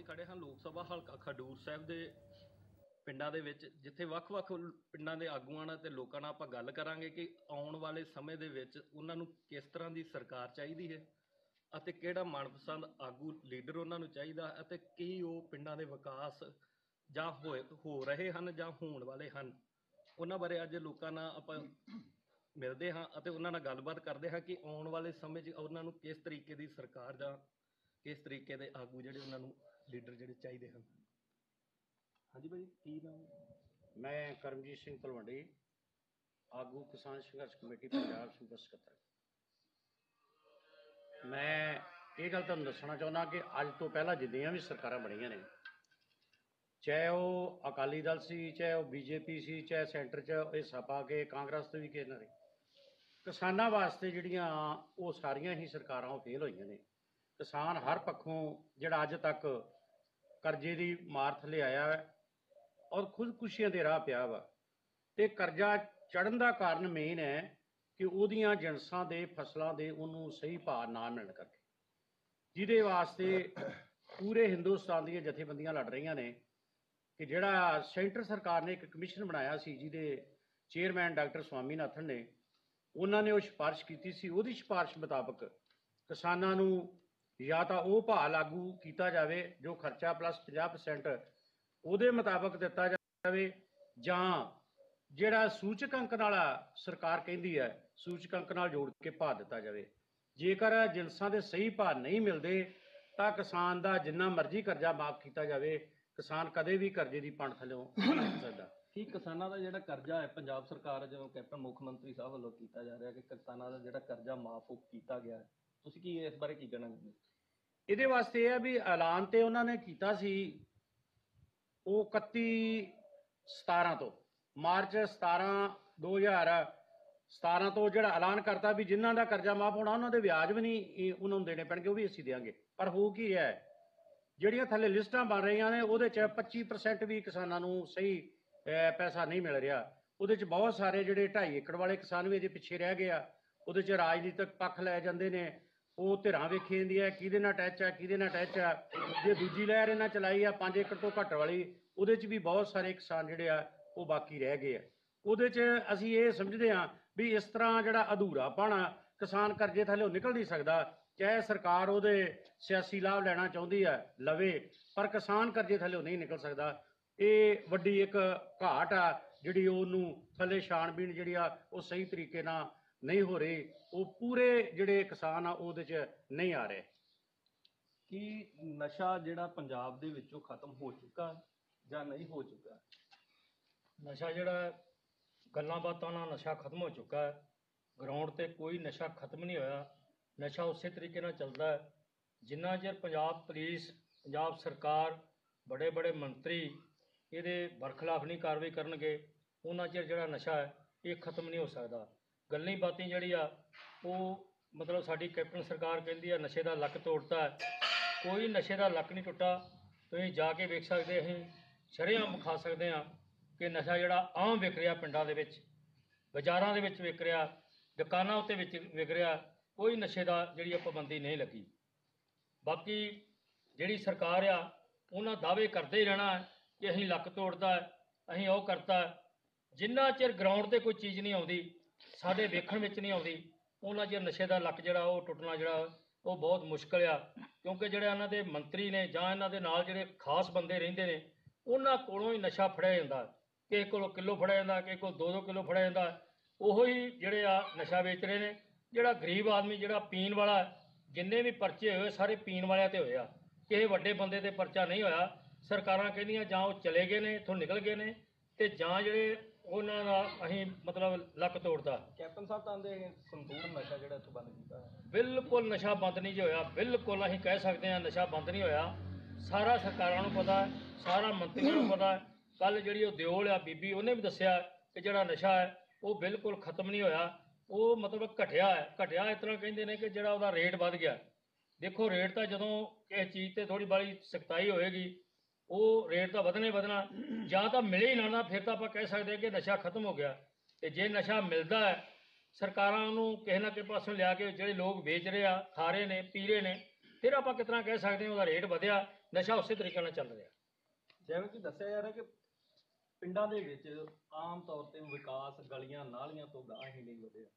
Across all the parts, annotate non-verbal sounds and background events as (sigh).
ਅਸੀਂ ਖੜੇ ਹਾਂ ਲੋਕ ਸਭਾ ਹਲਕਾ ਖਡੂਰ ਸਾਹਿਬ ਦੇ ਪਿੰਡਾਂ ਦੇ ਵਿੱਚ, ਜਿੱਥੇ ਵੱਖ-ਵੱਖ ਪਿੰਡਾਂ ਦੇ ਆਗੂਆਂ ਨਾਲ ਤੇ ਲੋਕਾਂ ਨਾਲ ਆਪਾਂ ਗੱਲ ਕਰਾਂਗੇ ਕਿ ਆਉਣ ਵਾਲੇ ਸਮੇਂ ਦੇ ਵਿੱਚ ਉਹਨਾਂ ਨੂੰ ਕਿਸ ਤਰ੍ਹਾਂ ਦੀ ਸਰਕਾਰ ਚਾਹੀਦੀ ਹੈ ਅਤੇ ਕਿਹੜਾ ਮਨਪਸੰਦ ਆਗੂ ਲੀਡਰ ਉਹਨਾਂ ਨੂੰ ਚਾਹੀਦਾ ਅਤੇ ਕੀ ਉਹ ਪਿੰਡਾਂ ਦੇ ਵਿਕਾਸ ਜਾਂ ਹੋਏ ਹੋ ਰਹੇ ਹਨ ਜਾਂ ਹੋਣ ਵਾਲੇ ਹਨ। ਉਹਨਾਂ ਬਾਰੇ ਅੱਜ ਲੋਕਾਂ ਨਾਲ ਆਪਾਂ ਮਿਲਦੇ ਹਾਂ ਅਤੇ ਉਹਨਾਂ ਨਾਲ ਗੱਲਬਾਤ ਕਰਦੇ ਹਾਂ ਕਿ ਆਉਣ ਵਾਲੇ ਸਮੇਂ 'ਚ ਉਹਨਾਂ ਨੂੰ ਕਿਸ ਤਰੀਕੇ ਦੀ ਸਰਕਾਰ ਜਾਂ ਕਿਸ ਤਰੀਕੇ ਦੇ ਆਗੂ ਜਿਹੜੇ ਉਹਨਾਂ ਨੂੰ ਲੀਡਰ ਜਿਹੜੇ ਚਾਹੀਦੇ ਹਨ? ਹਾਂਜੀ ਭਾਈ ਕੀ ਨਾਮ? ਮੈਂ ਕਰਮਜੀਤ ਸਿੰਘ ਤਲਵੰਡੀ ਆਗੂ ਕਿਸਾਨ ਸੰਘਰਸ਼ ਕਮੇਟੀ ਪੰਜਾਬ ਸੂਬਾ ਸਕੱਤਰ। ਮੈਂ ਇਹ ਗੱਲ ਤੁਹਾਨੂੰ ਦੱਸਣਾ ਚਾਹੁੰਦਾ ਕਿ ਅੱਜ ਤੋਂ ਪਹਿਲਾਂ ਜਿੰਨੀਆਂ ਵੀ ਸਰਕਾਰਾਂ ਬਣੀਆਂ ਨੇ ਚਾਹੇ ਉਹ ਅਕਾਲੀ ਦਲ ਸੀ ਚਾਹੇ ਉਹ ਬੀਜੇਪੀ ਸੀ ਚਾਹੇ ਸੈਂਟਰ 'ਚ ਹਿੱਸਾ ਪਾ ਕੇ ਕਾਂਗਰਸ ਤੇ ਵੀ ਕਿਹਨਾਂ ਨੇ ਕਿਸਾਨਾਂ ਵਾਸਤੇ ਜਿਹੜੀਆਂ ਉਹ ਸਾਰੀਆਂ ਹੀ ਸਰਕਾਰਾਂ ਉਹ ਫੇਲ ਹੋਈਆਂ ਨੇ। ਕਿਸਾਨ ਹਰ ਪੱਖੋਂ ਜਿਹੜਾ ਅੱਜ ਤੱਕ ਕਰਜ਼ੇ ਦੀ ਮਾਰ ਥੱਲੇ ਆਇਆ ਹੈ ਔਰ ਖੁਦਕੁਸ਼ੀਆਂ ਦੇ ਰਾਹ ਪਿਆ ਵਾ। ਤੇ ਕਰਜ਼ਾ ਚੜਨ ਦਾ ਕਾਰਨ ਮੇਨ ਹੈ ਕਿ ਉਹਦੀਆਂ ਜਿਣਸਾਂ ਦੇ ਫਸਲਾਂ ਦੇ ਉਹਨੂੰ ਸਹੀ ਭਾਅ ਨਾ ਮਿਲਣ ਕਰਕੇ। ਜਿਹਦੇ ਵਾਸਤੇ ਪੂਰੇ ਹਿੰਦੁਸਤਾਨ ਦੀਆਂ ਜਥੇਬੰਦੀਆਂ ਲੜ ਰਹੀਆਂ ਨੇ ਕਿ ਜਿਹੜਾ ਸੈਂਟਰ ਸਰਕਾਰ ਨੇ ਇੱਕ ਕਮਿਸ਼ਨ ਬਣਾਇਆ ਸੀ, ਜਿਹਦੇ ਚੇਅਰਮੈਨ ਡਾਕਟਰ ਸਵਾਮੀਨਾਥਨ ਨੇ, ਉਹਨਾਂ ਨੇ ਉਹ ਸਿਫਾਰਿਸ਼ ਕੀਤੀ ਸੀ। ਉਹਦੀ ਸਿਫਾਰਿਸ਼ ਮੁਤਾਬਕ ਕਿਸਾਨਾਂ ਨੂੰ ਜਾਂ ਤਾਂ ਉਹ ਭਾਅ ਲਾਗੂ ਕੀਤਾ ਜਾਵੇ, ਜੋ ਖਰਚਾ ਪਲੱਸ 50% ਉਹਦੇ ਮੁਤਾਬਕ ਦਿੱਤਾ ਜਾਵੇ, ਜਾਂ ਜਿਹੜਾ ਸੂਚਕ ਅੰਕ ਨਾਲ ਸਰਕਾਰ ਕਹਿੰਦੀ ਹੈ, ਸੂਚਕ ਅੰਕ ਨਾਲ ਜੋੜ ਕੇ ਭਾਅ ਦਿੱਤਾ ਜਾਵੇ। ਜੇਕਰ ਜਿਨਸਾਂ ਦੇ ਸਹੀ ਭਾਅ ਨਹੀਂ ਮਿਲਦੇ, ਤਾਂ ਕਿਸਾਨ ਦਾ ਜਿੰਨਾ ਮਰਜ਼ੀ ਕਰਜ਼ਾ ਮਾਫ ਕੀਤਾ ਜਾਵੇ, ਕਿਸਾਨ ਕਦੇ ਵੀ ਕਰਜ਼ੇ ਦੀ ਪੰਡ ਥੱਲੇੋਂ ਨਹੀਂ ਨਿਕਲ ਸਕਦਾ। ਕੀ ਕਿਸਾਨਾਂ ਦਾ ਜਿਹੜਾ ਕਰਜ਼ਾ ਹੈ, ਪੰਜਾਬ ਸਰਕਾਰ ਜਦੋਂ ਕੈਪਟਨ ਮੁੱਖ ਮੰਤਰੀ ਸਾਹਿਬ ਵੱਲੋਂ ਕੀਤਾ ਜਾ ਰਿਹਾ ਕਿ ਕਿਸਾਨਾਂ ਦਾ ਜਿਹੜਾ ਕਰਜ਼ਾ ਮਾਫ ਕੀਤਾ ਗਿਆ ਹੈ। ਤੁਸੀਂ ਕੀ ਇਸ ਬਾਰੇ ਕੀ ਕਹਿਣਾ ਚਾਹੁੰਦੇ ਇਹਦੇ ਵਾਸਤੇ ਇਹ ਹੈ ਵੀ ਐਲਾਨ ਤੇ ਉਹਨਾਂ ਨੇ ਕੀਤਾ ਸੀ, ਉਹ 31 17 ਤੋਂ। ਮਾਰਚ 17 2017 ਤੋਂ ਜਿਹੜਾ ਐਲਾਨ ਕਰਤਾ ਵੀ ਜਿਨ੍ਹਾਂ ਦਾ ਕਰਜ਼ਾ ਮਾਫ ਹੋਣਾ, ਉਹਨਾਂ ਦੇ ਵਿਆਜ ਵੀ ਨਹੀਂ ਉਹਨਾਂ ਨੂੰ ਦੇਣੇ ਪੈਣਗੇ, ਉਹ ਵੀ ਅਸੀਂ ਦੇਵਾਂਗੇ। ਪਰ ਹੋ ਕੀ ਰਿਹਾ ਹੈ? ਜਿਹੜੀਆਂ ਥੱਲੇ ਲਿਸਟਾਂ ਬਣ ਰਹੀਆਂ ਨੇ, ਉਹਦੇ ਚ 25% ਵੀ ਕਿਸਾਨਾਂ ਨੂੰ ਸਹੀ ਪੈਸਾ ਨਹੀਂ ਮਿਲ ਰਿਹਾ। ਉਹਦੇ ਚ ਬਹੁਤ ਸਾਰੇ ਜਿਹੜੇ 2.5 ਏਕੜ ਵਾਲੇ ਕਿਸਾਨ ਵੀ ਇਹਦੇ ਪਿੱਛੇ ਰਹਿ ਗਏ ਆ। ਉਹਦੇ ਚ ਰਾਜਨੀਤਿਕ ਪੱਖ ਲੈ ਜਾਂਦੇ ਨੇ। ਉਹ ਧਿਰਾਂ ਵੇਖੀ ਜਾਂਦੀ ਹੈ, ਕਿਹਦੇ ਨਾਲ ਅਟੈਚ ਆ, ਕਿਹਦੇ ਨਾਲ ਅਟੈਚ ਆ। ਜੇ ਦੂਜੀ ਲਹਿਰ ਇਹਨਾਂ ਚਲਾਈ ਆ 5 ਏਕੜ ਤੋਂ ਘੱਟ ਵਾਲੀ, ਉਹਦੇ ਚ ਵੀ ਬਹੁਤ ਸਾਰੇ ਕਿਸਾਨ ਜਿਹੜੇ ਆ, ਉਹ ਬਾਕੀ ਰਹਿ ਗਏ ਆ। ਉਹਦੇ ਚ ਅਸੀਂ ਇਹ ਸਮਝਦੇ ਹਾਂ ਵੀ ਇਸ ਤਰ੍ਹਾਂ ਜਿਹੜਾ ਅਧੂਰਾ ਪਾਣਾ ਕਿਸਾਨ ਕਰਜ਼ੇ ਥੱਲੇ ਨਿਕਲ ਨਹੀਂ ਸਕਦਾ, ਚਾਹੇ ਸਰਕਾਰ ਉਹਦੇ ਸਿਆਸੀ ਲਾਭ ਲੈਣਾ ਚਾਹੁੰਦੀ ਹੈ ਲਵੇ, ਪਰ ਕਿਸਾਨ ਕਰਜ਼ੇ ਥੱਲੇ ਨਹੀਂ ਨਿਕਲ ਸਕਦਾ। ਇਹ ਵੱਡੀ ਇੱਕ ਘਾਟ ਆ, ਜਿਹੜੀ ਉਹਨੂੰ ਥੱਲੇ ਛਾਣਬੀਣ ਜਿਹੜੀ ਆ, ਉਹ ਸਹੀ ਤਰੀਕੇ ਨਾਲ ਨਹੀਂ ਹੋ ਰਹੀ ਉਹ ਪੂਰੇ ਜਿਹੜੇ ਕਿਸਾਨ ਆ ਉਹਦੇ ਚ ਨਹੀਂ ਆ ਰਹੇ। ਕਿ ਨਸ਼ਾ ਜਿਹੜਾ ਪੰਜਾਬ ਦੇ ਵਿੱਚੋਂ ਖਤਮ ਹੋ ਚੁੱਕਾ ਜਾਂ ਨਹੀਂ ਹੋ ਚੁੱਕਾ? ਨਸ਼ਾ ਜਿਹੜਾ ਗੱਲਾਂ ਬਾਤਾਂ ਨਾਲ ਨਸ਼ਾ ਖਤਮ ਹੋ ਚੁੱਕਾ ਹੈ। ਗਰਾਊਂਡ ਤੇ ਕੋਈ ਨਸ਼ਾ ਖਤਮ ਨਹੀਂ ਹੋਇਆ। ਨਸ਼ਾ ਉਸੇ ਤਰੀਕੇ ਨਾਲ ਚੱਲਦਾ ਹੈ ਜਿੰਨਾ ਚਿਰ ਪੰਜਾਬ ਪੁਲਿਸ ਪੰਜਾਬ ਸਰਕਾਰ ਬੜੇ ਬੜੇ ਮੰਤਰੀ ਇਹਦੇ ਬਰਖਲਾਫ ਨਹੀਂ ਕਾਰਵਾਈ ਕਰਨਗੇ ਉਹਨਾਂ ਚਿਰ ਜਿਹੜਾ ਨਸ਼ਾ ਹੈ ਇਹ ਖਤਮ ਨਹੀਂ ਹੋ ਸਕਦਾ। ਗੱਲਾਂ ਬਾਤਾਂ ਜਿਹੜੀ ਆ, ਉਹ ਮਤਲਬ ਸਾਡੀ ਕੈਪਟਨ ਸਰਕਾਰ ਕਹਿੰਦੀ ਆ, ਨਸ਼ੇ ਦਾ ਲੱਕ ਤੋੜਤਾ ਕੋਈ ਨਸ਼ੇ ਦਾ ਲੱਕ ਨਹੀਂ ਟੁੱਟਾ। ਤੁਸੀਂ ਜਾ ਕੇ ਵੇਖ ਸਕਦੇ ਅਸੀਂ ਸ਼ਰੇਆਮ ਖਾ ਸਕਦੇ ਆ ਕਿ ਨਸ਼ਾ ਜਿਹੜਾ ਆਮ ਵਿਕ ਰਿਹਾ ਪਿੰਡਾਂ ਦੇ ਵਿੱਚ, ਬਾਜ਼ਾਰਾਂ ਦੇ ਵਿੱਚ ਵਿਕ ਰਿਹਾ, ਦੁਕਾਨਾਂ ਉੱਤੇ ਵਿੱਚ ਵਿਕ ਰਿਹਾ, ਕੋਈ ਨਸ਼ੇ ਦਾ ਜਿਹੜੀ ਆ ਪਾਬੰਦੀ ਨਹੀਂ ਲੱਗੀ। ਬਾਕੀ ਜਿਹੜੀ ਸਰਕਾਰ ਆ, ਉਹਨਾਂ ਦਾਅਵੇ ਕਰਦੇ ਹੀ ਰਹਿਣਾ ਕਿ ਅਸੀਂ ਲੱਕ ਤੋੜਦਾ ਅਸੀਂ ਉਹ ਕਰਤਾ ਜਿੰਨਾ ਚਿਰ ਗਰਾਊਂਡ ਤੇ ਕੋਈ ਚੀਜ਼ ਨਹੀਂ ਆਉਂਦੀ ਸਾਡੇ ਵੇਖਣ ਵਿੱਚ ਨਹੀਂ ਆਉਂਦੀ। ਉਹਨਾਂ ਚਿਰ ਨਸ਼ੇ ਦਾ ਲੱਕ ਜਿਹੜਾ, ਉਹ ਟੁੱਟਣਾ ਜਿਹੜਾ, ਉਹ ਬਹੁਤ ਮੁਸ਼ਕਲ ਆ। ਕਿਉਂਕਿ ਜਿਹੜੇ ਇਹਨਾਂ ਦੇ ਮੰਤਰੀ ਨੇ ਜਾਂ ਇਹਨਾਂ ਦੇ ਨਾਲ ਜਿਹੜੇ ਖਾਸ ਬੰਦੇ ਰਹਿੰਦੇ ਨੇ, ਉਹਨਾਂ ਕੋਲੋਂ ਹੀ ਨਸ਼ਾ ਫੜਿਆ ਜਾਂਦਾ। ਕਿਸੇ ਕੋਲੋਂ ਕਿਲੋ ਫੜਿਆ ਜਾਂਦਾ ਕਿਸੇ ਕੋਲ 2-2 ਕਿਲੋ ਫੜਿਆ ਜਾਂਦਾ। ਉਹੋ ਹੀ ਜਿਹੜੇ ਆ ਨਸ਼ਾ ਵੇਚ ਰਹੇ ਨੇ। ਜਿਹੜਾ ਗਰੀਬ ਆਦਮੀ, ਜਿਹੜਾ ਪੀਣ ਵਾਲਾ, ਜਿੰਨੇ ਵੀ ਪਰਚੇ ਹੋਏ ਸਾਰੇ ਪੀਣ ਵਾਲਿਆਂ ਤੇ ਹੋਏ ਆ। ਕਿਸੇ ਵੱਡੇ ਬੰਦੇ ਤੇ ਪਰਚਾ ਨਹੀਂ ਹੋਇਆ। ਸਰਕਾਰਾਂ ਕਹਿੰਦੀਆਂ ਜਾਂ ਉਹ ਚਲੇ ਗਏ ਨੇ, ਇੱਥੋਂ ਨਿਕਲ ਗਏ ਨੇ। ਤੇ ਜਾਂ ਜਿਹੜੇ ਉਹਨਾਂ ਦਾ ਅਸੀਂ ਮਤਲਬ ਲੱਕ ਤੋੜਦਾ। ਕੈਪਟਨ ਸਾਹਿਬ ਤਾਂ ਆਂਦੇ ਸੰਪੂਰਨ ਨਸ਼ਾ ਜਿਹੜਾ ਇੱਥੋਂ ਬੰਦ ਕੀਤਾ ਬਿਲਕੁਲ ਨਸ਼ਾ ਬੰਦ ਨਹੀਂ ਜੀ ਹੋਇਆ। ਬਿਲਕੁਲ ਅਸੀਂ ਕਹਿ ਸਕਦੇ ਹਾਂ ਨਸ਼ਾ ਬੰਦ ਨਹੀਂ ਹੋਇਆ। ਸਾਰਾ ਸਰਕਾਰਾਂ ਨੂੰ ਪਤਾ ਸਾਰਾ ਮੰਤਰੀਆਂ ਨੂੰ ਪਤਾ। ਕੱਲ ਜਿਹੜੀ ਉਹ ਦਿਓਲ ਆ ਬੀਬੀ ਉਹਨੇ ਵੀ ਦੱਸਿਆ ਕਿ ਜਿਹੜਾ ਨਸ਼ਾ ਹੈ ਉਹ ਬਿਲਕੁਲ ਖਤਮ ਨਹੀਂ ਹੋਇਆ। ਉਹ ਮਤਲਬ ਘਟਿਆ ਹੈ। ਘਟਿਆ ਇਸ ਤਰ੍ਹਾਂ ਕਹਿੰਦੇ ਨੇ ਕਿ ਜਿਹੜਾ ਉਹਦਾ ਰੇਟ ਵੱਧ ਗਿਆ। ਦੇਖੋ ਰੇਟ ਤਾਂ ਜਦੋਂ ਕਿਸੇ ਚੀਜ਼ ਤੇ ਥੋੜੀ ਬਾਲੀ ਸਖਤਾਈ ਹੋਏਗੀ ਉਹ ਰੇਟ ਤਾਂ ਵਧਣਾ ਹੀ ਵਧਣਾ। ਜਾਂ ਤਾਂ ਮਿਲੇ ਹੀ ਨਾ ਨਾ, ਫਿਰ ਤਾਂ ਆਪਾਂ ਕਹਿ ਸਕਦੇ ਕਿ ਨਸ਼ਾ ਖਤਮ ਹੋ ਗਿਆ। ਤੇ ਜੇ ਨਸ਼ਾ ਮਿਲਦਾ ਹੈ, ਸਰਕਾਰਾਂ ਨੂੰ ਕਿਸੇ ਨਾ ਕਿਸੇ ਪਾਸੋਂ ਲਿਆ ਕੇ ਜਿਹੜੇ ਲੋਕ ਵੇਚ ਰਹੇ ਆ, ਖਾ ਰਹੇ ਨੇ, ਪੀ ਰਹੇ ਨੇ, ਫਿਰ ਆਪਾਂ ਕਿਤਨਾ ਕਹਿ ਸਕਦੇ ਹਾਂ ਉਹਦਾ ਰੇਟ ਵਧਿਆ, ਨਸ਼ਾ ਉਸੇ ਤਰੀਕੇ ਨਾਲ ਚੱਲ ਰਿਹਾ। ਜਿਵੇਂ ਕਿ ਦੱਸਿਆ ਜਾ ਰਿਹਾ ਕਿ ਪਿੰਡਾਂ ਦੇ ਵਿੱਚ ਆਮ ਤੌਰ ਤੇ ਵਿਕਾਸ ਗਲੀਆਂ ਨਾਲੀਆਂ ਤੋਂ ਗਾਂ ਹੀ ਨਹੀਂ ਵਧਿਆ।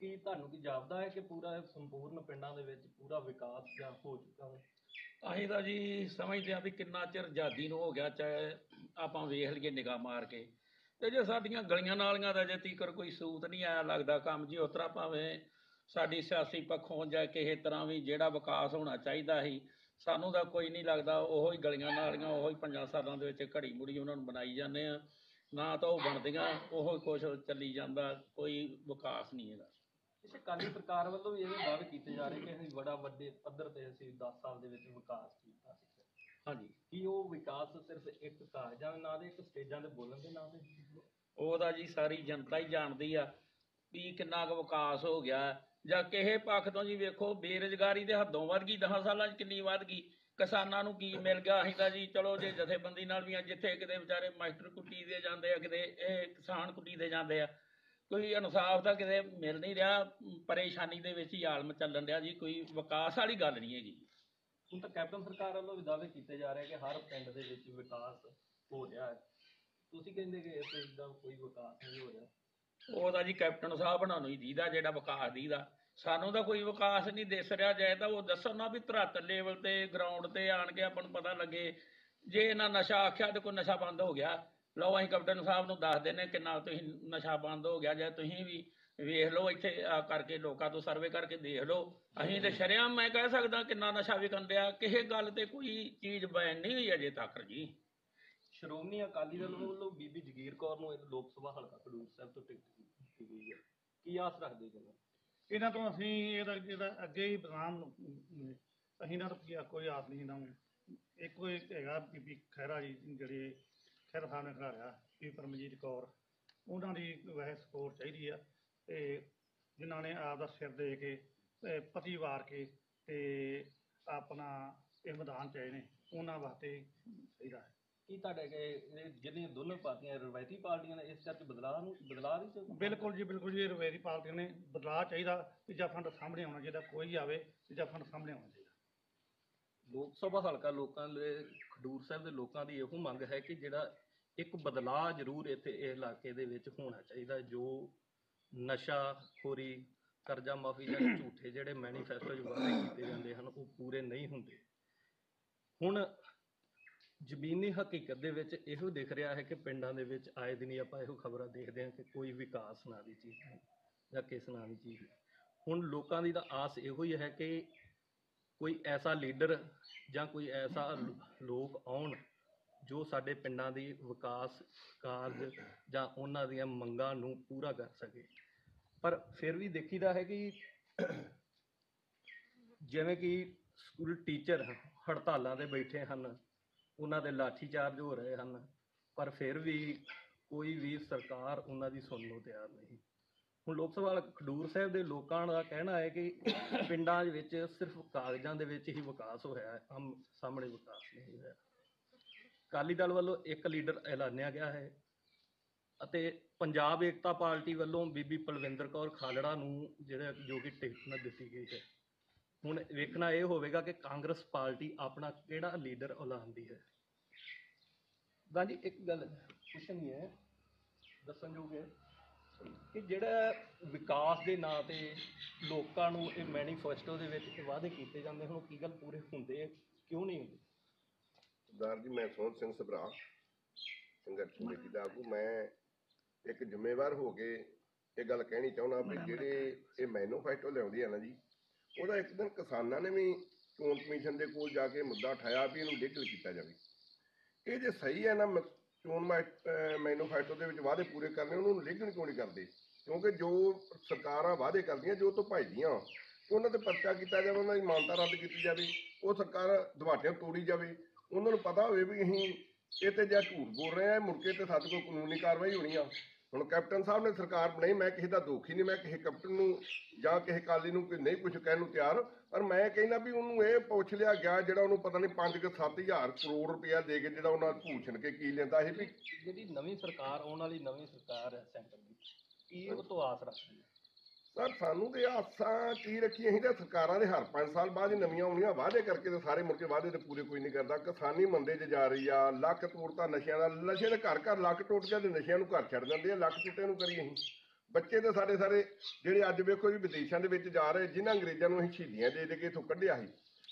ਕੀ ਤੁਹਾਨੂੰ ਕੀ ਜਾਪਦਾ ਹੈ ਕਿ ਪੂਰਾ ਸੰਪੂਰਨ ਪਿੰਡਾਂ ਦੇ ਵਿੱਚ ਪੂਰਾ ਵਿਕਾਸ ਜਾਂ ਹੋ ਚੁੱਕਾ ਹੈ? ਅਸੀਂ ਤਾਂ ਜੀ ਸਮਝਦੇ ਹਾਂ ਵੀ ਕਿੰਨਾ ਚਿਰ ਆਜ਼ਾਦੀ ਨੂੰ ਹੋ ਗਿਆ, ਚਾਹੇ ਆਪਾਂ ਵੇਖ ਲਈਏ ਨਿਗਾਹ ਮਾਰ ਕੇ। ਅਤੇ ਜੇ ਸਾਡੀਆਂ ਗਲੀਆਂ ਨਾਲੀਆਂ ਦਾ ਜੇ ਤੀਕਰ ਕੋਈ ਸੂਤ ਨਹੀਂ ਆਇਆ ਲੱਗਦਾ ਕੰਮ, ਜੀ ਉਸ ਤਰ੍ਹਾਂ ਭਾਵੇਂ ਸਾਡੀ ਸਿਆਸੀ ਪੱਖੋਂ ਜਾਂ ਕਿਸੇ ਤਰ੍ਹਾਂ ਵੀ ਜਿਹੜਾ ਵਿਕਾਸ ਹੋਣਾ ਚਾਹੀਦਾ ਸੀ, ਸਾਨੂੰ ਤਾਂ ਕੋਈ ਨਹੀਂ ਲੱਗਦਾ, ਉਹੋ ਹੀ ਗਲੀਆਂ ਨਾਲੀਆਂ, ਉਹੋ ਹੀ ਪੰਜਾਂ ਸਾਲਾਂ ਦੇ ਵਿੱਚ ਘੜੀ ਮੁੜੀ ਉਹਨਾਂ ਨੂੰ ਬਣਾਈ ਜਾਂਦੇ ਆ। ਨਾ ਤਾਂ ਉਹ ਬਣਦੀਆਂ, ਉਹੋ ਹੀ ਕੁਛ ਚੱਲੀ ਜਾਂਦਾ, ਕੋਈ ਵਿਕਾਸ ਨਹੀਂ ਹੈਗਾ। ਕਿਸੇ ਕਾਲੀ ਸਰਕਾਰ ਵੱਲੋਂ ਵੀ ਇਹਦੇ ਦਾਅਵੇ ਕੀਤੇ ਜਾ ਰਹੇ ਕਿ ਅਸੀਂ ਬੜਾ ਵੱਡੇ ਪੱਧਰ ਤੇ ਅਸੀਂ 10 ਸਾਲ ਦੇ ਵਿੱਚ ਵਿਕਾਸ ਕੀਤਾ ਸੀ। ਹਾਂਜੀ। ਕੀ ਉਹ ਵਿਕਾਸ ਸਿਰਫ ਇੱਕ ਕਾਗਜ਼ਾਂ ਦੇ ਨਾਂ ਦੇ ਇੱਕ ਸਟੇਜਾਂ ਦੇ ਬੋਲਣ ਦੇ ਨਾਂ ਤੇ? ਉਹਦਾ ਜੀ ਸਾਰੀ ਜਨਤਾ ਹੀ ਜਾਣਦੀ ਆ ਵੀ ਕਿੰਨਾ ਕੁ ਵਿਕਾਸ ਹੋ ਗਿਆ। ਜਾਂ ਕਿਸੇ ਪੱਖ ਤੋਂ ਜੀ ਵੇਖੋ ਬੇਰੁਜ਼ਗਾਰੀ ਦੇ ਹੱਦੋਂ ਵੱਧ ਗਈ 10 ਸਾਲਾਂ 'ਚ ਕਿੰਨੀ ਵੱਧ ਗਈ। ਕਿਸਾਨਾਂ ਨੂੰ ਕੀ ਮਿਲ ਗਿਆ? ਅਸੀਂ ਤਾਂ ਜੀ ਚਲੋ ਜੇ ਜਥੇਬੰਦੀ ਨਾਲ ਵੀ ਆ ਜਿੱਥੇ ਕਿਤੇ ਵਿਚਾਰੇ ਮਾਸਟਰ ਕੁੱਟੀ ਦੇ ਜਾਂਦੇ ਆ ਕਿਤੇ ਇਹ ਕਿਸਾਨ ਕੁੱਟੀ ਦੇ ਜਾਂਦੇ ਆ। ਕੋਈ ਇਨਸਾਫ ਤਾਂ ਕਿਤੇ ਮਿਲ ਨਹੀਂ ਰਿਹਾ ਪਰੇਸ਼ਾਨੀ ਦੇ ਵਿੱਚ ਹੀ ਆਲਮ ਚੱਲਣ ਰਿਹਾ ਜੀ ਕੋਈ ਵਿਕਾਸ ਵਾਲੀ ਗੱਲ ਨਹੀਂ ਹੈਗੀ। ਹੁਣ ਤਾਂ ਕੈਪਟਨ ਸਰਕਾਰ ਵੱਲੋਂ ਵੀ ਦਾਅਵੇ ਕੀਤੇ ਜਾ ਰਹੇ ਕਿ ਹਰ ਪਿੰਡ ਦੇ ਵਿੱਚ ਵਿਕਾਸ ਹੋ ਰਿਹਾ ਹੈ। ਤੁਸੀਂ ਕਹਿੰਦੇ ਕਿ ਇਸ ਪਿੰਡ ਦਾ ਕੋਈ ਵਿਕਾਸ ਨਹੀਂ ਹੋ ਰਿਹਾ। ਉਹਦਾ ਜੀ ਕੈਪਟਨ ਸਾਹਿਬ ਨੂੰ ਹੀ ਦੀਦਾ ਜਿਹੜਾ ਵਿਕਾਸ ਦੀਦਾ। ਸਾਨੂੰ ਤਾਂ ਕੋਈ ਵਿਕਾਸ ਨਹੀਂ ਦਿਸ ਰਿਹਾ ਜਾਏ ਤਾਂ ਉਹ ਦੱਸਣ ਨਾ ਵੀ ਧਰਾਤਲ ਲੈਵਲ ਤੇ ਗਰਾਊਂਡ ਤੇ ਆਣ ਕੇ ਆਪਾਂ ਨੂੰ ਪਤਾ ਲੱਗੇ ਜੇ ਇਹਨਾਂ ਨਸ਼ਾ ਆਖਿਆ ਤੇ ਕੋਈ ਨਸ਼ਾ ਬੰਦ ਹੋ ਗਿਆ। ਲਓ ਅਸੀਂ ਕੈਪਟਨ ਸਾਹਿਬ ਨੂੰ ਦੱਸ ਦਿੰਦੇ ਕਿੰਨਾ ਤੁਸੀਂ ਨਸ਼ਾ ਬੰਦ ਹੋ ਗਿਆ ਜੇ ਤੁਸੀਂ ਵੀ ਵੇਖ ਲਓ ਇੱਥੇ ਆ ਕਰਕੇ ਲੋਕਾਂ ਤੋਂ ਸਰਵੇ ਕਰਕੇ ਦੇਖ ਲਓ। ਅਸੀਂ ਤੇ ਸ਼ਰਿਆਮ ਮੈਂ ਕਹਿ ਸਕਦਾ ਕਿੰਨਾ ਨਸ਼ਾ ਵਿਕਣ ਡਿਆ ਕਿਸੇ ਗੱਲ ਤੇ ਕੋਈ ਚੀਜ਼ ਬੈਨ ਨਹੀਂ ਹੋਈ ਅਜੇ ਤੱਕ ਜੀ। ਸ਼੍ਰੋਮਣੀ ਅਕਾਲੀ ਦਲ ਵੱਲੋਂ ਬੀਬੀ ਜਗੀਰ ਕੌਰ ਨੂੰ ਲੋਕ ਸਭਾ ਹਲਕਾ ਖਡੂਰ ਸਾਹਿਬ ਤੋਂ ਟਿਕਟ ਦਿੱਤੀ ਗਈ ਹੈ। ਕੀ ਆਸ ਰੱਖਦੇ ਜੀ? ਇਹਨਾਂ ਤੋਂ ਅਸੀਂ ਇਹਦਾ ਇਹਦਾ ਅੱਗੇ ਹੀ ਬਦਨਾਮ ਅਮ, ਅਸੀਂ ਇਹਨਾਂ ਤੋਂ ਕੀ- ਕੋਈ ਆਸ ਨਹੀਂ ਨੂੰ। ਇੱਕੋ ਇੱਕ ਹੈਗਾ ਬੀਬੀ ਖਹਿਰਾ ਜੀ ਜਿਹੜੇ ਖਹਿਰਾ ਸਾਹਿਬ ਨੇ ਖਿਲਾਰਿਆ ਬੀਬੀ ਪਰਮਜੀਤ ਕੌਰ। ਉਹਨਾਂ ਦੀ ਵੈਸੇ ਸਪੋਰਟ ਚਾਹੀਦੀ ਆ ਤੇ ਜਿਨ੍ਹਾਂ ਨੇ ਆਪ ਦਾ ਸਿਰ ਦੇ ਕੇ ਤੇ ਪਤੀ ਵਾਰ ਕੇ ਤੇ ਆਪਣਾ ਇਹ ਮੈਦਾਨ ਚ ਆਏ ਨੇ ਉਹਨਾਂ ਵਾਸਤੇ ਚਾਹੀਦਾ ਹੈ। ਕੀ ਤੁਹਾਡੇ ਕਿ ਇਹ ਜਿਹੜੀਆਂ ਦੋਨੋਂ ਪਾਰਟੀਆਂ ਰਵਾਇਤੀ ਪਾਰਟੀਆਂ ਨੇ ਇਸ ਕਰਕੇ ਬਦਲਾਅ ਨੂੰ ਬਦਲਾਅ ਦੀ ਚ- ਬਿਲਕੁਲ ਜੀ ਬਿਲਕੁਲ ਜੀ ਇਹ ਰਵੇਰੀ ਪਾਰਟੀ ਨੇ ਬਦਲਾਅ ਚਾਹੀਦਾ ਤੀਜਾ ਫੰਡ ਸਾਹਮਣੇ ਆਉਣਾ ਚਾਹੀਦਾ ਕੋਈ ਆਵੇ ਤੀਜਾ ਫੰਡ ਸਾਹਮਣੇ ਆਉਣਾ ਚਾਹੀਦਾ। ਲੋਕ ਸਭਾ ਹਲਕਾ ਲੋਕਾਂ ਦੇ ਖਡੂਰ ਸਾਹਿਬ ਦੇ ਲੋਕਾਂ ਦੀ ਇਹੋ ਮੰਗ ਹੈ ਕਿ ਜਿਹੜਾ ਇੱਕ ਬਦਲਾਅ ਜ਼ਰੂਰ ਇੱਥੇ ਇਹ ਇਲਾਕੇ ਦੇ ਵਿੱਚ ਹੋਣਾ ਚਾਹੀਦਾ, ਜੋ ਨਸ਼ਾਖੋਰੀ, ਕਰਜ਼ਾ ਮਾਫੀ ਜਾਂ ਝੂਠੇ ਜਿਹੜੇ ਮੈਨੀਫੈਸਟੋ ਵਾਅਦੇ ਕੀਤੇ ਜਾਂਦੇ ਹਨ, ਉਹ ਪੂਰੇ ਨਹੀਂ ਹੁੰਦੇ। ਹੁਣ ਜ਼ਮੀਨੀ ਹਕੀਕਤ ਦੇ ਵਿੱਚ ਇਹੋ ਦਿਖ ਰਿਹਾ ਹੈ ਕਿ ਪਿੰਡਾਂ ਦੇ ਵਿੱਚ ਆਏ ਦਿਨ ਆਪਾਂ ਇਹੋ ਖਬਰਾਂ ਦੇਖਦੇ ਹਾਂ ਕਿ ਕੋਈ ਵਿਕਾਸ ਨਾਂ ਦੀ ਚੀਜ਼ ਨਹੀਂ ਜਾਂ ਕਿਸ ਨਾਂ ਦੀ ਚੀਜ਼ ਹੁਣ ਲੋਕਾਂ ਦੀ ਤਾਂ ਆਸ ਇਹੋ ਹੀ ਹੈ ਕਿ ਕੋਈ ਐਸਾ ਲੀਡਰ ਜਾਂ ਕੋਈ ਐਸਾ ਲੋਕ ਆਉਣ ਜੋ ਸਾਡੇ ਪਿੰਡਾਂ ਦੀ ਵਿਕਾਸ ਕਾਰਜ ਜਾਂ ਉਹਨਾਂ ਦੀਆਂ ਮੰਗਾਂ ਨੂੰ ਪੂਰਾ ਕਰ ਸਕੇ। ਪਰ ਫਿਰ ਵੀ ਦੇਖੀਦਾ ਹੈ ਕਿ ਜਿਵੇਂ ਕਿ ਸਕੂਲ ਟੀਚਰ ਹੜਤਾਲਾਂ ਤੇ ਬੈਠੇ ਹਨ, ਉਹਨਾਂ ਦੇ ਲਾਠੀ ਚਾਰਜ ਹੋ ਰਹੇ ਹਨ, ਪਰ ਫਿਰ ਵੀ ਕੋਈ ਵੀ ਸਰਕਾਰ ਉਹਨਾਂ ਦੀ ਸੁਣਨ ਨੂੰ ਤਿਆਰ ਨਹੀਂ। ਹੁਣ ਲੋਕ ਸਭਾ ਖਡੂਰ ਸਾਹਿਬ ਦੇ ਲੋਕਾਂ ਦਾ ਕਹਿਣਾ ਹੈ ਕਿ ਪਿੰਡਾਂ ਵਿੱਚ ਸਿਰਫ ਕਾਗਜ਼ਾਂ ਦੇ ਵਿੱਚ ਹੀ ਵਿਕਾਸ ਹੋਇਆ ਹੈ, ਆਮ ਸਾਹਮਣੇ ਵਿਕਾਸ ਨਹੀਂ ਹੋਇਆ। ਅਕਾਲੀ ਦਲ ਵੱਲੋਂ ਇੱਕ ਲੀਡਰ ਐਲਾਨਿਆ ਗਿਆ ਹੈ ਅਤੇ ਪੰਜਾਬ ਏਕਤਾ ਪਾਰਟੀ ਵੱਲੋਂ ਬੀਬੀ ਪਲਵਿੰਦਰ ਕੌਰ ਖਾਲੜਾ ਨੂੰ ਜਿਹੜਾ ਜੋ ਕਿ ਟਿਕਟ ਨਾ ਦਿੱਤੀ ਗਈ ਹੈ। ਹੁਣ ਵੇਖਣਾ ਇਹ ਹੋਵੇਗਾ ਕਿ ਕਾਂਗਰਸ ਪਾਰਟੀ ਆਪਣਾ ਕਿਹੜਾ ਲੀਡਰ ਐਲਾਨਦੀ ਹੈ। ਤਾਂ ਜੀ ਇੱਕ ਗੱਲ ਪੁੱਛਣੀ ਹੈ ਦੱਸਣਯੋਗ ਹੈ ਕਿ ਜਿਹੜਾ ਵਿਕਾਸ ਦੇ ਨਾਂ ਤੇ ਲੋਕਾਂ ਨੂੰ ਇਹ ਮੈਨੀਫੈਸਟੋ ਦੇ ਵਿੱਚ ਵਾਅਦੇ ਕੀਤੇ ਜਾਂਦੇ ਹਨ, ਉਹ ਕੀ ਗੱਲ ਪੂਰੇ ਹੁੰਦੇ ਕਿਉਂ ਨਹੀਂ ਹੁੰਦੇ? ਸਰਦਾਰ ਜੀ ਮੈਂ ਸੋਹਣ ਸਿੰਘ ਸਭਰਾ ਸੰਘਰਸ਼ ਕਮੇਟੀ ਦਾ ਆਗੂ। ਮੈਂ ਇੱਕ ਜ਼ਿੰਮੇਵਾਰ ਹੋ ਕੇ ਇਹ ਗੱਲ ਕਹਿਣੀ ਚਾਹੁੰਦਾ ਵੀ ਜਿਹੜੇ ਇਹ ਮੈਨੂਫੈਕਚਰ ਲਿਆਉਂਦੀ ਆ ਨਾ ਜੀ ਉਹਦਾ ਇੱਕ ਦਿਨ ਕਿਸਾਨਾਂ ਨੇ ਵੀ ਚੋਣ ਕਮਿਸ਼ਨ ਦੇ ਕੋਲ ਜਾ ਕੇ ਮੁੱਦਾ ਉਠਾਇਆ ਵੀ ਇਹਨੂੰ ਲੀਗਲ ਕੀਤਾ ਜਾਵੇ। ਇਹ ਜੇ ਸਹੀ ਹੈ ਨਾ ਚੋਣ ਮੈਨੂਫੈਕਚਰ ਦੇ ਵਿੱਚ ਵਾਅਦੇ ਪੂਰੇ ਕਰਨੇ ਉਹਨੂੰ ਲੀਗਲ ਕਿਉਂ ਨਹੀਂ ਕਰਦੇ? ਕਿਉਂਕਿ ਜੋ ਸਰਕਾਰਾਂ ਵਾਅਦੇ ਕਰਦੀਆਂ ਜੋ ਤੋਂ ਭਜਦੀਆਂ ਉਹਨਾਂ ਤੇ ਪਰਚਾ ਕੀਤਾ ਜਾਵੇ ਉਹਨਾਂ ਦੀ ਮਾਨਤਾ ਰੱਦ ਕੀਤੀ ਜਾਵੇ ਉਹ ਸਰਕਾਰ ਦਵਾਟਿਆਂ ਤੋੜੀ ਜਾਵੇ। ਉਹਨਾਂ ਨੂੰ ਪਤਾ ਹੋਵੇ ਵੀ ਅਸੀਂ ਇਹ ਤੇ ਜਾਂ ਝੂਠ ਬੋਲ ਰਹੇ ਆ ਮੁੜ ਕੇ ਤੇ ਸਾਡੇ ਕੋਲ ਕਾਨੂੰਨੀ ਕਾਰਵਾਈ ਹੋਣੀ ਆ। ਹੁਣ ਕੈਪਟਨ ਸਾਹਿਬ ਨੇ ਸਰਕਾਰ ਬਣਾਈ, ਮੈਂ ਕਿਸੇ ਦਾ ਦੋਖੀ ਨਹੀਂ, ਮੈਂ ਕਿਸੇ ਕੈਪਟਨ ਨੂੰ ਜਾਂ ਕਿਸੇ ਕਾਲੀ ਨੂੰ ਕੋਈ ਨਹੀਂ ਕੁਝ ਕਹਿਣ ਨੂੰ ਤਿਆਰ, ਪਰ ਮੈਂ ਕਹਿੰਦਾ ਵੀ ਉਹਨੂੰ ਇਹ ਪੁੱਛ ਲਿਆ ਗਿਆ ਜਿਹੜਾ ਉਹਨੂੰ ਪਤਾ ਨਹੀਂ 5 ਕਿ 7000 ਕਰੋੜ ਰੁਪਇਆ ਦੇ ਕੇ ਜਿਹੜਾ ਉਹਨਾਂ ਭੂਸ਼ਣ ਕੇ ਕੀ ਲੈਂਦਾ ਸੀ ਵੀ ਜਿਹੜੀ ਨਵੀਂ ਸਰਕਾਰ, ਆਉਣ ਵਾਲੀ ਨਵੀਂ ਸਰਕਾਰ ਹੈ ਸੈਂਟਰ ਦੀ, ਕੀ ਉਹ ਤੋਂ ਆਸ ਰੱਖਦੀ ਹੈ? ਸਰ, ਸਾਨੂੰ ਤੇ ਆਸਾਂ ਕੀ ਰੱਖੀ ਅਸੀਂ ਤਾਂ ਸਰਕਾਰਾਂ ਦੇ ਹਰ 5 ਸਾਲ ਬਾਅਦ ਹੀ ਨਵੀਆਂ ਆਉਣੀਆਂ ਵਾਅਦੇ ਕਰਕੇ ਤੇ ਸਾਰੇ ਮੁੜ ਕੇ ਵਾਅਦੇ ਤੇ ਪੂਰੇ ਕੋਈ ਨਹੀਂ ਕਰਦਾ। ਕਿਸਾਨੀ ਮੰਦੇ 'ਚ ਜਾ ਰਹੀ ਆ, ਲੱਕ ਤੋੜਤਾ ਨਸ਼ਿਆਂ ਦਾ, ਨਸ਼ੇ ਦੇ ਘਰ ਘਰ ਲੱਕ ਟੁੱਟ ਗਿਆ ਤੇ ਨਸ਼ਿਆਂ ਨੂੰ ਘਰ ਛੱਡ ਦਿੰਦੇ ਆ, ਲੱਕ ਟੁੱਟੇ ਨੂੰ ਕਰੀਏ ਅਸੀਂ। ਬੱਚੇ ਤਾਂ ਸਾਡੇ ਸਾਰੇ ਜਿਹੜੇ ਅੱਜ ਵੇਖੋ ਜੀ ਵਿਦੇਸ਼ਾਂ ਦੇ ਵਿੱਚ ਜਾ ਰਹੇ, ਜਿਨ੍ਹਾਂ ਅੰਗਰੇਜ਼ਾਂ ਨੂੰ ਅਸੀਂ ਸ਼ਹੀਦੀਆਂ ਦੇ ਦੇ ਕੇ ਇੱਥੋਂ ਕੱਢਿਆ ਸੀ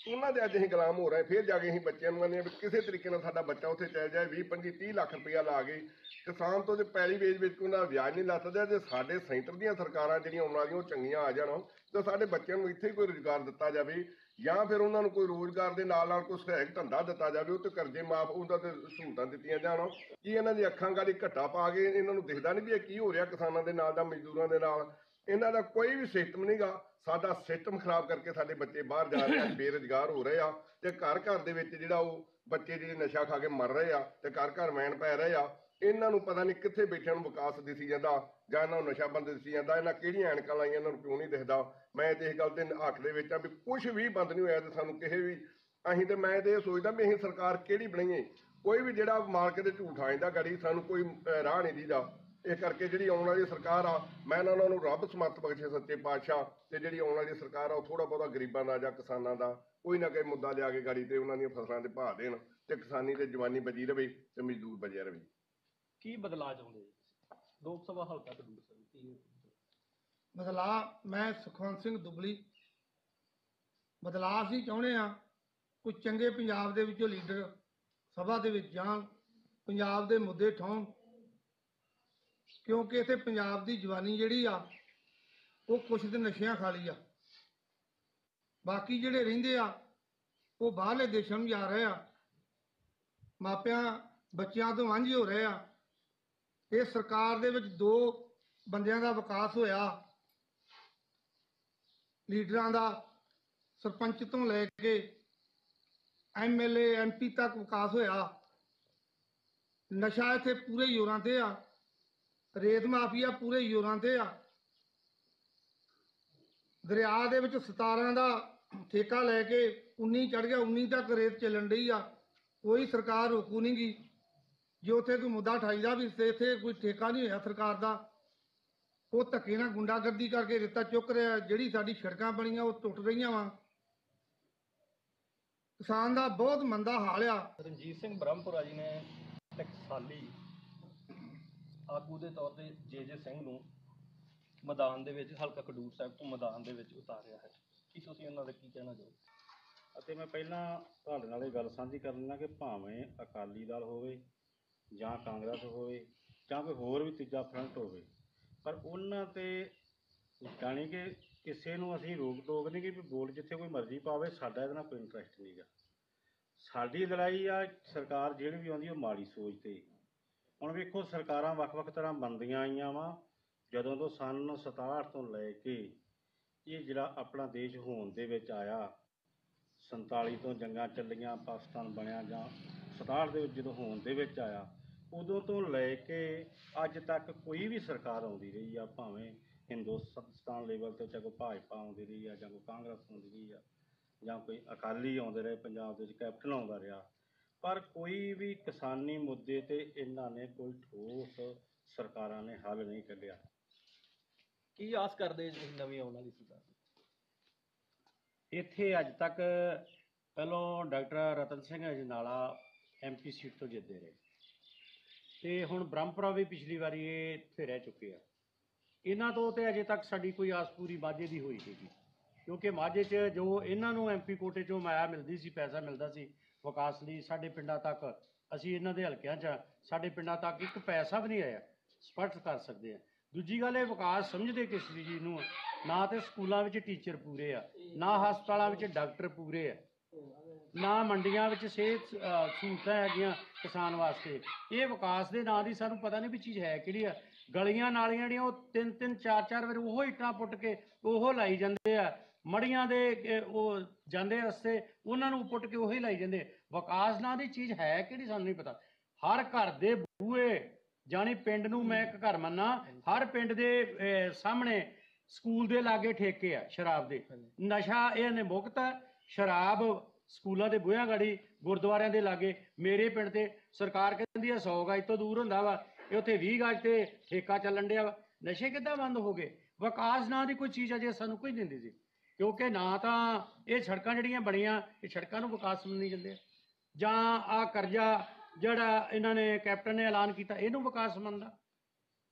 ਉਹਨਾਂ ਦੇ ਅੱਜ ਅਸੀਂ ਗੁਲਾਮ ਹੋ ਰਹੇ ਫਿਰ ਜਾ ਕੇ ਅਸੀਂ ਬੱਚਿਆਂ ਨੂੰ ਕਹਿੰਦੇ ਆ ਵੀ ਕਿਸੇ ਤਰੀਕੇ ਨਾਲ ਸਾਡਾ ਬੱਚਾ ਉੱਥੇ ਚੱਲ ਜਾਏ 20 25 30 ਲੱਖ ਰੁਪਇਆ ਲਾ ਕੇ ਕਿਸਾਨ ਤੋਂ ਤੇ ਪੈਲੀ ਵੇਚ ਵੇਚ ਕੇ ਉਹਨਾਂ ਵਿਆਜ ਨਹੀਂ ਲੱਥਦਾ ਤੇ ਸਾਡੇ ਸੈਂਟਰ ਦੀਆਂ ਸਰਕਾਰਾਂ ਜਿਹੜੀਆਂ ਆਉਣ ਵਾਲੀਆਂ ਉਹ ਚੰਗੀਆਂ ਆ ਜਾਣ। ਤਾਂ ਸਾਡੇ ਬੱਚਿਆਂ ਨੂੰ ਇੱਥੇ ਕੋਈ ਰੁਜ਼ਗਾਰ ਦਿੱਤਾ ਜਾਵੇ ਜਾਂ ਫਿਰ ਉਹਨਾਂ ਨੂੰ ਕੋਈ ਰੋਜ਼ਗਾਰ ਦੇ ਨਾਲ ਨਾਲ ਕੋਈ ਸਹਾਇਕ ਧੰਦਾ ਦਿੱਤਾ ਜਾਵੇ, ਉਹ ਤੇ ਕਰਜ਼ੇ ਮਾਫ ਉਹਨਾਂ ਤੇ ਸਹੂਲਤਾਂ ਦਿੱਤੀਆਂ ਜਾਣ। ਕਿ ਇਹਨਾਂ ਦੀ ਅੱਖਾਂ ਗਾੜੀ ਘੱਟਾ ਪਾ ਕੇ ਇਹਨਾਂ ਨੂੰ ਦਿਖਦਾ ਨਹੀਂ ਵੀ ਇਹ ਕੀ ਹੋ ਰਿਹਾ ਕਿਸਾਨਾਂ ਦੇ ਨਾਲ ਦਾ ਮਜ਼ਦੂਰਾਂ ਦੇ ਨਾਲ? ਇਹਨਾਂ ਦਾ ਕੋਈ ਵੀ ਸਿਸਟਮ ਨਹੀਂਗਾ ਸਾਡਾ ਸਿਸਟਮ ਖਰਾਬ ਕਰਕੇ ਸਾਡੇ ਬੱਚੇ ਬਾਹਰ ਜਾ ਰਹੇ ਆ (coughs) ਬੇਰੁਜ਼ਗਾਰ ਹੋ ਰਹੇ ਆ ਤੇ ਘਰ ਘਰ ਦੇ ਵਿੱਚ ਜਿਹੜਾ ਉਹ ਬੱਚੇ ਜਿਹੜੇ ਨਸ਼ਾ ਖਾ ਕੇ ਮਰ ਰਹੇ ਆ ਤੇ ਘਰ ਘਰ ਵੈਣ ਪੈ ਰਹੇ ਆ ਇਹਨਾਂ ਨੂੰ ਪਤਾ ਨਹੀਂ ਕਿੱਥੇ ਬੈਠਿਆਂ ਨੂੰ ਵਿਕਾਸ ਦਿਸੀ ਜਾਂਦਾ ਜਾਂ ਇਹਨਾਂ ਨੂੰ ਨਸ਼ਾ ਬੰਦ ਦਿਸੀ ਜਾਂਦਾ ਇਹਨਾਂ ਕਿਹੜੀਆਂ ਐਨਕਾਂ ਲਾਈਆਂ ਇਹਨਾਂ ਨੂੰ ਕਿਉਂ ਨਹੀਂ ਦਿਖਦਾ। ਮੈਂ ਤੇ ਇਸ ਗੱਲ ਤੇ ਹੱਕ ਦੇ ਵਿੱਚ ਆ ਵੀ ਕੁਝ ਵੀ ਬੰਦ ਨਹੀਂ ਹੋਇਆ ਤੇ ਸਾਨੂੰ ਕਿਸੇ ਵੀ ਅਸੀਂ ਤੇ ਮੈਂ ਤੇ ਇਹ ਸੋਚਦਾ ਵੀ ਅਸੀਂ ਸਰਕਾਰ ਕਿਹੜੀ ਬਣਾਈਏ ਕੋਈ ਵੀ ਜਿਹੜਾ ਮਾਲਕ ਦੇ ਝੂਠ ਆ ਜਾਂਦਾ ਗਾੜੀ ਸਾਨੂੰ ਕੋਈ ਰਾਹ ਨਹੀਂ ਦੀਦਾ। ਇਹ ਕਰਕੇ ਜਿਹੜੀ ਆਉਣ ਵਾਲੀ ਸਰਕਾਰ ਆ ਮੈਂ ਉਹਨਾਂ ਨੂੰ ਰੱਬ ਸਮਰਥ ਬਖਸ਼ੇ ਸੱਚੇ ਪਾਤਸ਼ਾਹ ਤੇ ਜਿਹੜੀ ਆਉਣ ਵਾਲੀ ਸਰਕਾਰ ਆ ਉਹ ਥੋੜਾ ਬਹੁਤਾ ਗਰੀਬਾਂ ਦਾ ਜਾਂ ਕਿਸਾਨਾਂ ਦਾ ਕੋਈ ਨਾ ਕੋਈ ਮੁੱਦਾ ਲਿਆ ਕੇ ਗਾੜੀ ਤੇ ਉਹਨਾਂ ਦੀਆਂ ਫਸਲਾਂ ਦੇ ਭਾਅ ਦੇਣ ਤੇ ਕਿਸਾਨੀ ਤੇ ਜਵਾਨੀ ਬਚੀ ਰਵੇ ਤੇ ਮਜ਼ਦੂਰ ਬਚਿਆ ਰਵੇ ਕੀ ਬਦਲਾਅ ਚਾਹੁੰਦੇ? ਲੋਕ ਸਭਾ ਹਲਕਾ ਖਡੂਰ ਸਾਹਿਬ ਕੀ ਬਦਲਾ ਮੈਂ ਸੁਖਵੰਤ ਸਿੰਘ ਦੁਬਲੀ ਬਦਲਾਅ ਅਸੀਂ ਚਾਹੁੰਦੇ ਆ ਕੋਈ ਚੰਗੇ ਪੰਜਾਬ ਦੇ ਵਿੱਚੋਂ ਲੀਡਰ ਸਭਾ ਦੇ ਵਿੱਚ ਜਾਣ ਪੰਜਾਬ ਦੇ ਮੁੱਦੇ ਠਾਉਣ ਕਿਉਂਕਿ ਇੱਥੇ ਪੰਜਾਬ ਦੀ ਜਵਾਨੀ ਜਿਹੜੀ ਆ, ਉਹ ਕੁਛ ਦੇ ਨਸ਼ਿਆਂ ਖਾਲੀ ਆ। ਬਾਕੀ ਜਿਹੜੇ ਰਹਿੰਦੇ ਆ, ਉਹ ਬਾਹਰਲੇ ਦੇਸ਼ਾਂ ਨੂੰ ਜਾ ਰਹੇ ਆ। ਮਾਪਿਆਂ, ਬੱਚਿਆਂ ਤੋਂ ਵਾਂਝੇ ਹੋ ਰਹੇ ਆ। ਇਹ ਸਰਕਾਰ ਦੇ ਵਿੱਚ ਦੋ ਬੰਦਿਆਂ ਦਾ ਵਿਕਾਸ ਹੋਇਆ। ਲੀਡਰਾਂ ਦਾ ਸਰਪੰਚ ਤੋਂ ਲੈ ਕੇ ਐਮਐਲਏ ਐਮਪੀ ਤੱਕ ਵਿਕਾਸ ਹੋਇਆ। ਨਸ਼ਾ ਇੱਥੇ ਪੂਰੇ ਯੋਰਾਂ ਤੇ ਆ। ਰੇਤ ਮਾਫੀਆ ਪੂਰੇ ਯੋਰਾਂ ਤੇ ਆ। ਦਰਿਆ ਦੇ ਵਿੱਚ 17 ਦਾ ਠੇਕਾ ਲੈ ਕੇ 19 ਚੜ ਗਿਆ 19 ਤੱਕ ਰੇਤ ਚੱਲਣ ਡਈ ਆ। ਕੋਈ ਸਰਕਾਰ ਰੋਕੂ ਨਹੀਂ ਗੀ ਜੇ ਉੱਥੇ ਕੋਈ ਮੁੱਦਾ ਠਾਈਦਾ ਵੀ ਇੱਥੇ ਕੋਈ ਠੇਕਾ ਨਹੀਂ ਹੋਇਆ ਸਰਕਾਰ ਦਾ, ਉਹ ਧੱਕੇ ਨਾਲ ਗੁੰਡਾਗਰਦੀ ਕਰਕੇ ਰੇਤਾ ਚੁੱਕ ਰਿਹਾ ਜਿਹੜੀ ਸਾਡੀ ਸੜਕਾਂ ਬਣੀਆਂ, ਉਹ ਟੁੱਟ ਰਹੀਆਂ ਵਾ। ਕਿਸਾਨ ਦਾ ਬਹੁਤ ਮੰਦਾ ਹਾਲ ਆ। ਰਣਜੀਤ ਸਿੰਘ ਬ੍ਰਹਮਪੁਰਾ ਜੀ ਨੇ ਟਕਸਾਲੀ ਆਗੂ ਦੇ ਤੌਰ ਤੇ ਜੇ ਜੇ ਸਿੰਘ ਨੂੰ ਮੈਦਾਨ ਦੇ ਵਿੱਚ, ਹਲਕਾ ਖਡੂਰ ਸਾਹਿਬ ਤੋਂ ਮੈਦਾਨ ਦੇ ਵਿੱਚ ਉਤਾਰਿਆ ਹੈ। ਕੀ ਤੁਸੀਂ ਉਹਨਾਂ ਦਾ ਕੀ ਕਹਿਣਾ ਚਾਹੋਗੇ? ਅਤੇ ਮੈਂ ਪਹਿਲਾਂ ਤੁਹਾਡੇ ਨਾਲ ਇਹ ਗੱਲ ਸਾਂਝੀ ਕਰ ਕਰਨਾ ਕਿ ਭਾਵੇਂ ਅਕਾਲੀ ਦਲ ਹੋਵੇ ਜਾਂ ਕਾਂਗਰਸ ਹੋਵੇ ਜਾਂ ਕੋਈ ਹੋਰ ਵੀ ਤੀਜਾ ਫਰੰਟ ਹੋਵੇ, ਪਰ ਉਹਨਾਂ ਤੇ ਜਾਣੀ ਕਿ ਕਿਸੇ ਨੂੰ ਅਸੀਂ ਰੋਕ ਟੋਕ ਨਹੀਂ ਕਿ ਵੀ ਵੋਟ ਜਿੱਥੇ ਕੋਈ ਮਰਜ਼ੀ ਪਾਵੇ, ਸਾਡਾ ਇਹਦੇ ਨਾਲ ਕੋਈ ਇੰਟਰਸਟ ਨਹੀਂਗਾ ਸਾਡੀ ਲੜਾਈ ਆ ਸਰਕਾਰ ਜਿਹੜੀ ਵੀ ਆਉਂਦੀ ਉਹ ਮਾੜੀ ਸੋਚ ਤੇ। ਹੁਣ ਵੇਖੋ ਸਰਕਾਰਾਂ ਵੱਖ-ਵੱਖ ਤਰ੍ਹਾਂ ਬਣਦੀਆਂ ਆਈਆਂ ਵਾ, ਜਦੋਂ ਤੋਂ ਸੰਨ 67 ਤੋਂ ਲੈ ਕੇ ਇਹ ਜਿਹੜਾ ਆਪਣਾ ਦੇਸ਼ ਹੋਣ ਦੇ ਵਿੱਚ ਆਇਆ 47 ਤੋਂ ਜੰਗਾਂ ਚੱਲੀਆਂ, ਪਾਕਿਸਤਾਨ ਬਣਿਆ ਜਾਂ 67 ਦੇ ਵਿੱਚ ਜਦੋਂ ਹੋਣ ਦੇ ਵਿੱਚ ਆਇਆ, ਉਦੋਂ ਤੋਂ ਲੈ ਕੇ ਅੱਜ ਤੱਕ ਕੋਈ ਵੀ ਸਰਕਾਰ ਆਉਂਦੀ ਰਹੀ ਆ, ਭਾਵੇਂ ਹਿੰਦੁਸਤਾਨ ਲੈਵਲ ਤੇ ਚਾਹੇ ਕੋਈ ਭਾਜਪਾ ਆਉਂਦੀ ਰਹੀ ਆ ਜਾਂ ਕੋਈ ਕਾਂਗਰਸ ਆਉਂਦੀ ਰਹੀ ਆ, ਜਾਂ ਕੋਈ ਅਕਾਲੀ ਆਉਂਦੇ ਰਹੇ, ਪੰਜਾਬ ਦੇ ਵਿੱਚ ਕੈਪਟਨ ਆਉਂਦਾ ਰਿਹਾ ਪਰ ਕੋਈ ਵੀ ਕਿਸਾਨੀ ਮੁੱਦੇ ਤੇ ਇਹਨਾਂ ਨੇ ਕੋਈ ਠੋਸ ਸਰਕਾਰਾਂ ਨੇ ਹੱਲ ਨਹੀਂ ਕੱਢਿਆ। ਕੀ ਆਸ ਕਰਦੇ ਜੀ ਤੁਸੀਂ ਨਵੀਂ ਆਉਣ ਵਾਲੀ ਸਰਕਾਰ? ਇੱਥੇ ਅੱਜ ਤੱਕ ਪਹਿਲੋਂ doctor Ratan Singh Ajnala MP seat ਤੋਂ ਜਿੱਤਦੇ ਰਹੇ। ਤੇ ਹੁਣ ਬ੍ਰਹਮਪੁਰਾ ਵੀ ਪਿਛਲੀ ਵਾਰੀ ਇਹ ਇੱਥੇ ਰਹਿ ਚੁੱਕੇ ਆ। ਇਹਨਾਂ ਤੋਂ ਤੇ ਅਜੇ ਤੱਕ ਸਾਡੀ ਕੋਈ ਆਸ ਪੂਰੀ ਮਾਝੇ ਦੀ ਹੋਈ ਸੀਗੀ ਕਿਉਂਕਿ ਮਾਝੇ 'ਚ ਜੋ ਇਹਨਾਂ ਨੂੰ ਐਮਪੀ ਕੋਟੇ 'ਚੋਂ ਮਾਇਆ ਮਿਲਦੀ ਸੀ ਪੈਸਾ ਮਿਲਦਾ ਸੀ ਵਿਕਾਸ ਲਈ ਸਾਡੇ ਪਿੰਡਾਂ ਤੱਕ, ਅਸੀਂ ਇਹਨਾਂ ਦੇ ਹਲਕਿਆਂ 'ਚ ਸਾਡੇ ਪਿੰਡਾਂ ਤੱਕ ਇੱਕ ਪੈਸਾ ਵੀ ਨਹੀਂ ਆਇਆ, ਸਪਸ਼ਟ ਕਰ ਸਕਦੇ ਆ। ਦੂਜੀ ਗੱਲ ਇਹ ਵਿਕਾਸ ਸਮਝਦੇ ਕਿਸ ਚੀਜ਼ ਨੂੰ ਨਾ ਤੇ ਸਕੂਲਾਂ ਵਿੱਚ ਟੀਚਰ ਪੂਰੇ ਆ, ਨਾ ਹਸਪਤਾਲਾਂ ਵਿੱਚ ਡਾਕਟਰ ਪੂਰੇ ਆ, ਨਾ ਮੰਡੀਆਂ ਵਿੱਚ ਸਿਹਤ ਸਹੂਲਤਾਂ ਹੈਗੀਆਂ ਕਿਸਾਨ ਵਾਸਤੇ। ਇਹ ਵਿਕਾਸ ਦੇ ਨਾਂ ਦੀ ਸਾਨੂੰ ਪਤਾ ਨਹੀਂ ਵੀ ਚੀਜ਼ ਹੈ ਕਿਹੜੀ ਆ। ਗਲੀਆਂ ਨਾਲੀਆਂ ਜਿਹੜੀਆਂ, ਉਹ ਤਿੰਨ ਤਿੰਨ ਚਾਰ ਚਾਰ ਵਾਰ ਉਹੋ ਇੱਟਾਂ ਪੁੱਟ ਕੇ ਉਹੋ ਲਾਈ ਜਾਂਦੇ ਆ। ਮੜੀਆਂ ਦੇ ਉਹ ਜਾਂਦੇ ਰਸਤੇ ਉਹਨਾਂ ਨੂੰ ਪੁੱਟ ਕੇ ਉਹੀ ਲਾਈ ਜਾਂਦੇ। ਵਿਕਾਸ ਨਾਂ ਦੀ ਚੀਜ਼ ਹੈ ਕਿਹੜੀ ਸਾਨੂੰ ਨਹੀਂ ਪਤਾ। ਹਰ ਘਰ ਦੇ ਬੂਹੇ ਜਾਣੀ ਪਿੰਡ ਨੂੰ ਮੈਂ ਇੱਕ ਘਰ ਮੰਨਾ ਹਰ ਪਿੰਡ ਦੇ ਸਾਹਮਣੇ ਸਕੂਲ ਦੇ ਲਾਗੇ ਠੇਕੇ ਆ ਸ਼ਰਾਬ ਦੇ। ਨਸ਼ਾ ਇਹ ਨੇ ਮੁਕਤ ਹੈ ਸ਼ਰਾਬ ਸਕੂਲਾਂ ਦੇ ਬੂਹਿਆਂ ਗਾੜੀ ਗੁਰਦੁਆਰਿਆਂ ਦੇ ਲਾਗੇ। ਮੇਰੇ ਪਿੰਡ ਤੇ ਸਰਕਾਰ ਕਹਿੰਦੀ ਆ 100 ਗਜ ਤੋਂ ਦੂਰ ਹੁੰਦਾ ਵਾ। ਇਹ ਉੱਥੇ 20 ਗਜ ਤੇ ਠੇਕਾ ਚੱਲਣ ਡਿਆ ਨਸ਼ੇ ਕਿੱਦਾਂ ਬੰਦ ਹੋ ਗਏ? ਵਿਕਾਸ ਨਾਂ ਦੀ ਕੋਈ ਚੀਜ਼ ਅਜੇ ਸਾਨੂੰ ਕੋਈ ਨਹੀਂ ਦਿੰਦੀ ਸੀ ਕਿਉਂਕਿ ਨਾ ਤਾਂ ਇਹ ਸੜਕਾਂ ਜਿਹੜੀਆਂ ਬਣੀਆਂ, ਇਹ ਸੜਕਾਂ ਨੂੰ ਵਿਕਾਸ ਮੰਨੀ ਜਾਂਦੇ ਆ ਜਾਂ ਆ ਕਰਜ਼ਾ ਜਿਹੜਾ ਇਹਨਾਂ ਨੇ, ਕੈਪਟਨ ਨੇ ਐਲਾਨ ਕੀਤਾ, ਇਹਨੂੰ ਵਿਕਾਸ ਮੰਨਦਾ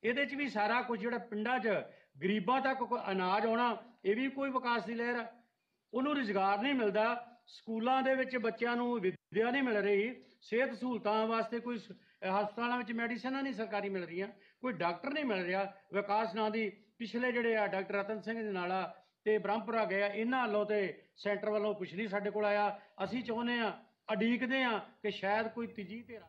ਇਹਦੇ 'ਚ ਵੀ ਸਾਰਾ ਕੁਝ ਜਿਹੜਾ ਪਿੰਡਾਂ 'ਚ ਗਰੀਬਾਂ ਤੱਕ ਕੋਈ ਅਨਾਜ ਆਉਣਾ, ਇਹ ਵੀ ਕੋਈ ਵਿਕਾਸ ਦੀ ਲਹਿਰ ਆ। ਉਹਨੂੰ ਰੁਜ਼ਗਾਰ ਨਹੀਂ ਮਿਲਦਾ, ਸਕੂਲਾਂ ਦੇ ਵਿੱਚ ਬੱਚਿਆਂ ਨੂੰ ਵਿੱਦਿਆ ਨਹੀਂ ਮਿਲ ਰਹੀ, ਸਿਹਤ ਸਹੂਲਤਾਂ ਵਾਸਤੇ ਕੋਈ ਸ- ਹਸਪਤਾਲਾਂ ਵਿੱਚ ਮੈਡੀਸਨਾਂ ਨਹੀਂ ਸਰਕਾਰੀ ਮਿਲ ਰਹੀਆਂ, ਕੋਈ ਡਾਕਟਰ ਨਹੀਂ ਮਿਲ ਰਿਹਾ। ਵਿਕਾਸ ਨਾਂ ਦੀ ਪਿਛਲੇ ਜਿਹੜੇ ਆ, ਡਾਕਟਰ ਰਤਨ ਸਿੰਘ ਦੇ ਨਾਲਾ ਤੇ ਬ੍ਰਹਮਪੁਰਾ ਗਏ ਆ, ਇਹਨਾਂ ਵੱਲੋਂ ਤੇ ਸੈਂਟਰ ਵੱਲੋਂ ਕੁਝ ਨਹੀਂ ਸਾਡੇ ਕੋਲ ਆਇਆ। ਅਸੀਂ ਚਾਹੁੰਦੇ ਆ ਅਡੀਕਦੇ ਆ ਕਿ ਸ਼ਾਇਦ ਕੋਈ ਤੀਜੀ ਧਿਰ